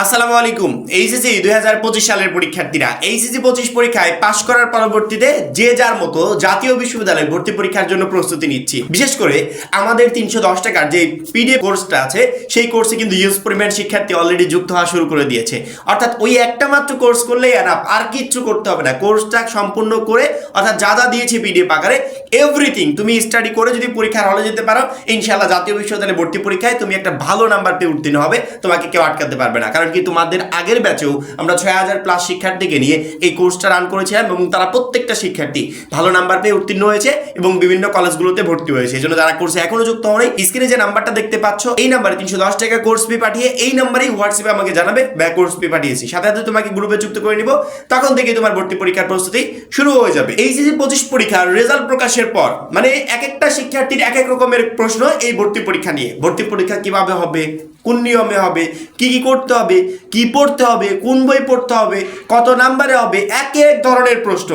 আসসালামু আলাইকুম। এইচএসসি দুই হাজার পঁচিশ সালের পরীক্ষার্থীরা, এইচএসসি পঁচিশ পরীক্ষায় পাশ করার পরবর্তীতে যে যার মতো জাতীয় বিশ্ববিদ্যালয়ে ভর্তি পরীক্ষার জন্য প্রস্তুতি নিচ্ছি। বিশেষ করে আমাদের তিনশো দশ টাকার যে পিডিএফ কোর্সটা আছে, সেই কোর্সে কিন্তু ইউজ পরিমাণ শিক্ষার্থী অলরেডি যুক্ত হওয়া শুরু করে দিয়েছে। অর্থাৎ ওই একটা মাত্র কোর্স করলেই এনাফ আর কিচ্ছু করতে হবে না। কোর্সটা সম্পূর্ণ করে, অর্থাৎ যা যা দিয়েছি পিডিএফ আকারে এভরিথিং তুমি স্টাডি করে যদি পরীক্ষার হলে যেতে পারো, ইনশাআল্লাহ জাতীয় বিশ্ববিদ্যালয়ে ভর্তি পরীক্ষায় তুমি একটা ভালো নাম্বার পেয়ে উত্তীর্ণ হবে, তোমাকে কেউ আটকাতে পারবে না। কারণ কি তোমাদের আগের ব্যাচেও আমরা ছয় হাজার প্লাস শিক্ষার্থীকে নিয়ে এই কোর্সটা রান করেছিলাম এবং তারা প্রত্যেকটা শিক্ষার্থী ভালো নাম্বার পেয়ে উত্তীর্ণ হয়েছে এবং বিভিন্ন কলেজগুলোতে ভর্তি হয়েছে। এই জন্য যারা কোর্সে এখনও যুক্ত হওয়া স্ক্রিনে যে নাম্বারটা দেখতে পাচ্ছ, এই নাম্বারে তিনশো দশ টাকা কোর্স ফি পাঠিয়ে এই নাম্বারেই হোয়াটসঅ্যাপে আমাকে জানাবে, ব্যা কোর্স ফি পাঠিয়েছি। সাথে সাথে তোমাকে গ্রুপে যুক্ত করে নিব। তখন থেকে তোমার ভর্তি পরীক্ষার প্রস্তুতি শুরু হয়ে যাবে। এইচএসসি পঁচিশ পরীক্ষার রেজাল্ট প্রকাশের পর মানে এক একটা শিক্ষার্থীর এক এক রকমের প্রশ্ন এই ভর্তি পরীক্ষা নিয়ে। ভর্তি পরীক্ষা কীভাবে হবে? কোন নিয়মে হবে? কি কি করতে হবে? কি পড়তে হবে? কোন বই পড়তে হবে? কত নাম্বারে হবে? এক এক ধরনের প্রশ্ন।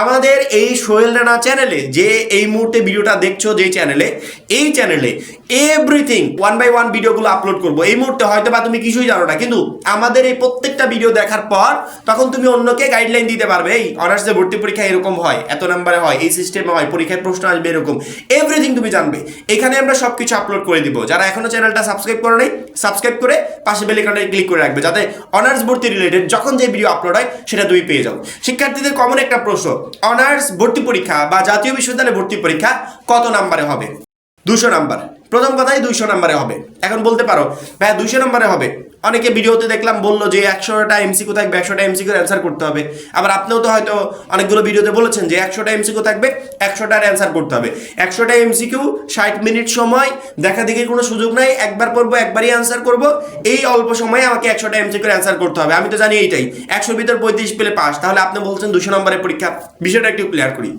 আমাদের এই সোহেল রানা চ্যানেলে যে এই মুহূর্তে ভিডিওটা দেখছ যে চ্যানেলে, এই চ্যানেলে এভরিথিং ওয়ান বাই ওয়ান ভিডিওগুলো আপলোড করব। এই মুহূর্তে হয়তো বা তুমি কিছুই জানো না, কিন্তু আমাদের এই প্রত্যেকটা ভিডিও দেখার পর তখন তুমি অন্যকে গাইডলাইন দিতে পারবে, এই অনার্সে ভর্তি পরীক্ষা এরকম হয়, এত নাম্বারে হয়, এই সিস্টেমে হয় পরীক্ষায় প্রশ্ন আসবে এরকম। এভরিথিং তুমি জানবে। এখানে আমরা সব কিছু আপলোড করে দিব। যারা এখনও চ্যানেলটা সাবস্ক্রাইব করে নাই সাবস্ক্রাইব করে পাশে বেলিকনটা ক্লিক করে রাখবে, যাতে অনার্স ভর্তি রিলেটেড যখন যে ভিডিও আপলোড হয়, সেটা তুমি পেয়ে যাও। শিক্ষার্থীদের কমন একটা প্রশ্ন অনার্স ভর্তি পরীক্ষা বা জাতীয় বিশ্ববিদ্যালয়ে ভর্তি পরীক্ষা কত নাম্বারে হবে? দুশো নাম্বার। প্রথম কথাই দুইশো নাম্বারে হবে। এখন বলতে পারো ভাই দুইশো নাম্বারে হবে। অনেকে ভিডিওতে দেখলাম বলল যে একশোটা এমসিকিউ থাকবে, একশোটা এমসিকিউর অ্যান্সার করতে হবে। আবার আপনিও তো হয়তো অনেকগুলো ভিডিওতে বলেছেন যে একশোটা এমসিকিউ থাকবে, একশোটার অ্যান্সার করতে হবে। একশোটা এমসিকিউ ষাট মিনিট সময়, দেখা দেখি কোনো সুযোগ নাই, একবার পড়ব, একবারই অ্যান্সার করব, এই অল্প সময়ে আমাকে একশোটা এমসিকিউর অ্যান্সার করতে হবে। আমি তো জানি এইটাই। একশোর ভিতর পঁয়ত্রিশ পেলে পাস তাহলে আপনি বলছেন দুশো নম্বরের পরীক্ষা। বিষয়টা একটু ক্লিয়ার করি।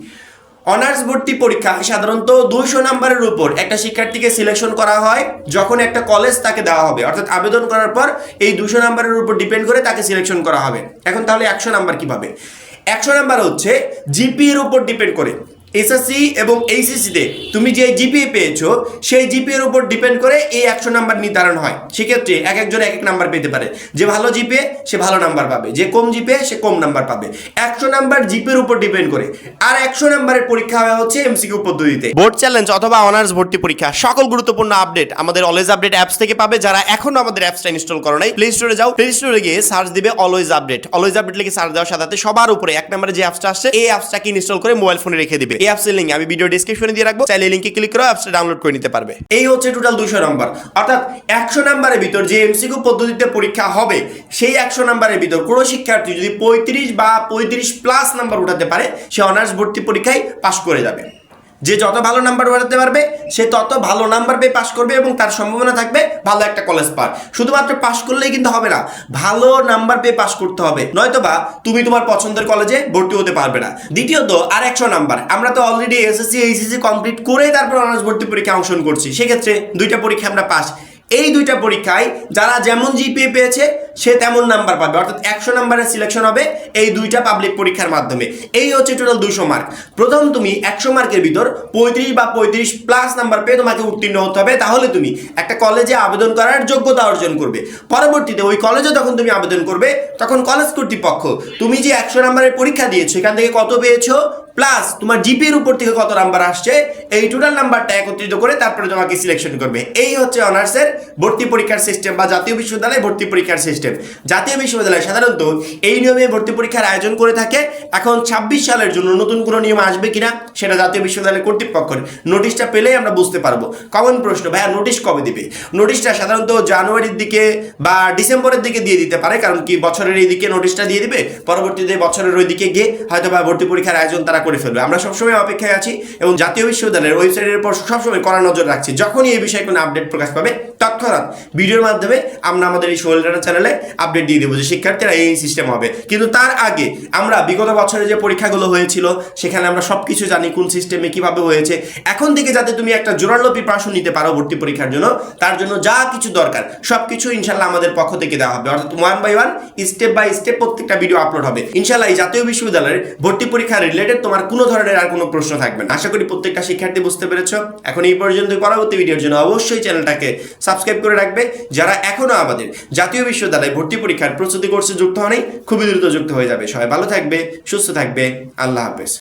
অনার্স ভর্তি পরীক্ষা সাধারণত দুইশো নাম্বারের উপর একটা শিক্ষার্থীকে সিলেকশন করা হয়, যখন একটা কলেজ তাকে দেওয়া হবে। অর্থাৎ আবেদন করার পর এই দুশো নাম্বারের উপর ডিপেন্ড করে তাকে সিলেকশন করা হবে। এখন তাহলে একশো নাম্বার কীভাবে একশো নাম্বার হচ্ছে জিপি এর উপর ডিপেন্ড করে। এসএসসি এবং এইচএসসিতে তুমি যে জিপিএ পেয়েছ, সেই জিপিএর উপর ডিপেন্ড করে এই একশো নাম্বার নির্ধারণ হয়। সেক্ষেত্রে এক একজন এক এক নাম্বার পেতে পারে। যে ভালো জিপিএ সে ভালো নাম্বার পাবে। যে কম জিপিএ সে কম নাম্বার পাবে। একশো নাম্বার জিপিএর উপর ডিপেন্ড করে। আর একশো নাম্বারের পরীক্ষা হয় হচ্ছে এমসিকিউ পদ্ধতিতে। বোর্ড চ্যালেঞ্জ অথবা অনার্স ভর্তি পরীক্ষা, সকল গুরুত্বপূর্ণ আপডেট আমাদের অলওয়েজ আপডেট অ্যাপস থেকে পাবে। যারা এখনও আমাদের অ্যাপসটা ইনস্টল করো নাই প্লে স্টোরে যাও। প্লে স্টোরে গিয়ে সার্চ দিবে অলওয়েজ আপডেট অলওয়েজ আপডেট লিখে সার্চ দেওয়ার সাথে সবার উপরে এক নম্বরে যে অ্যাপসটা আসছে, এই অ্যাপসটাকে ইনস্টল করে মোবাইল ফোনে রেখে দিবে। এই অ্যাপসের লিঙ্ক আমি ভিডিও ডিসক্রিপশনে দিয়ে রাখব। চাইলে লিঙ্কে ক্লিক করে অ্যাপসটা ডাউনলোড করে নিতে পারবে। এই হচ্ছে টোটাল দুশো নম্বর অর্থাৎ একশো নম্বরের ভিতর যে এমসিকিউ পদ্ধতিতে পরীক্ষা হবে, সেই একশো নম্বরের ভিতর কোনো শিক্ষার্থী যদি পঁয়ত্রিশ বা পঁয়ত্রিশ প্লাস নাম্বার উঠাতে পারে, সে অনার্স ভর্তি পরীক্ষায় পাশ করে যাবে। যে যত ভালো নাম্বার বাড়াতে পারবে, সে তত ভালো নাম্বার পেয়ে পাশ করবে এবং তার সম্ভাবনা থাকবে ভালো একটা কলেজ পার শুধুমাত্র পাশ করলেই কিন্তু হবে না, ভালো নাম্বার পেয়ে পাশ করতে হবে। নয়তো বা তুমি তোমার পছন্দের কলেজে ভর্তি হতে পারবে না। দ্বিতীয়ত, আর একশো নাম্বার আমরা তো অলরেডি এসএসসি এইচএসসি কমপ্লিট করে তারপর অনার্স ভর্তি পরীক্ষা অংশগ্রহণ করছি। সেক্ষেত্রে দুইটা পরীক্ষা আমরা পাস এই দুইটা পরীক্ষায় যারা যেমন জিপিএ পেয়েছে, সে তেমন নাম্বার পাবে। অর্থাৎ একশো নাম্বারের সিলেকশন হবে এই দুইটা পাবলিক পরীক্ষার মাধ্যমে। এই হচ্ছে টোটাল দুশো মার্ক প্রথম তুমি একশো মার্কের ভিতর পঁয়ত্রিশ বা পঁয়ত্রিশ প্লাস নাম্বার পেয়ে তোমাকে উত্তীর্ণ হতে হবে। তাহলে তুমি একটা কলেজে আবেদন করার যোগ্যতা অর্জন করবে। পরবর্তীতে ওই কলেজে যখন তুমি আবেদন করবে, তখন কলেজ কর্তৃপক্ষ, তুমি যে একশো নাম্বারের পরীক্ষা দিয়েছ, এখান থেকে কত পেয়েছ? প্লাস তোমার জিপির উপর থেকে কত নাম্বার আসছে? এই টোটাল নাম্বারটা একত্রিত করে তারপরে তোমাকে সিলেকশন করবে। এই হচ্ছে অনার্সের ভর্তি পরীক্ষার সিস্টেম বা জাতীয় বিশ্ববিদ্যালয়ে ভর্তি পরীক্ষার সিস্টেম জাতীয় বিশ্ববিদ্যালয় সাধারণত এই নিয়মে ভর্তি পরীক্ষার আয়োজন করে থাকে। এখন ছাব্বিশ সালের জন্য নতুন কোনো নিয়ম আসবে কিনা, সেটা জাতীয় বিশ্ববিদ্যালয় কর্তৃপক্ষের নোটিশটা পেলেই আমরা বুঝতে পারব। কমন প্রশ্ন, ভাইয়া নোটিশ কবে দিবে? নোটিশটা সাধারণত জানুয়ারির দিকে বা ডিসেম্বরের দিকে দিয়ে দিতে পারে, কারণ কি বছরের এই দিকে নোটিশটা দিয়ে দিবে, পরবর্তীতে বছরের ওই দিকে গিয়ে হয়তো বা ভর্তি পরীক্ষার আয়োজন তারা করে ফেলবে। আমরা সবসময় অপেক্ষায় আছি এবং জাতীয় বিশ্ববিদ্যালয়ের ওয়েবসাইটের উপর সবসময় কড়া নজর রাখছি। যখনই এই বিষয়ে কোনো আপডেট প্রকাশ পাবে, তৎক্ষণাৎ ভিডিওর মাধ্যমে আমরা আমাদের এই সোহেল চ্যানেলে আপডেট দিয়ে দেবো যে শিক্ষার্থীরা এই সিস্টেম হবে। কিন্তু তার আগে আমরা বিগত বছরে যে পরীক্ষাগুলো হয়েছিল, সেখানে আমরা সব কিছু জানি, কোন সিস্টেমে কীভাবে হয়েছে। এখন থেকে যাতে তুমি একটা জোরালো প্রিপারেশন নিতে পারো ভর্তি পরীক্ষার জন্য, তার জন্য যা কিছু দরকার সব কিছু ইনশাল্লাহ আমাদের পক্ষ থেকে দেওয়া হবে। অর্থাৎ one by one step by step প্রত্যেকটা ভিডিও আপলোড হবে। ইনশাল্লাহ এই জাতীয় বিশ্ববিদ্যালয়ের ভর্তি পরীক্ষা রিলেটেড তোমার কোনো ধরনের আর কোনো প্রশ্ন থাকবে না। আশা করি প্রত্যেকটা শিক্ষার্থী বুঝতে পেরেছ। এখন এই পর্যন্ত পরবর্তী ভিডিওর জন্য অবশ্যই চ্যানেলটাকে সাবস্ক্রাইব করে রাখবে। যারা এখনও আমাদের জাতীয় বিশ্ববিদ্যালয় ভর্তি পরীক্ষার প্রস্তুতি কোর্সে যুক্ত হয়নি, খুবই দ্রুত যুক্ত হয়ে যাবে। সবাই ভালো থাকবে, সুস্থ থাকবে। আল্লাহ হাফেজ।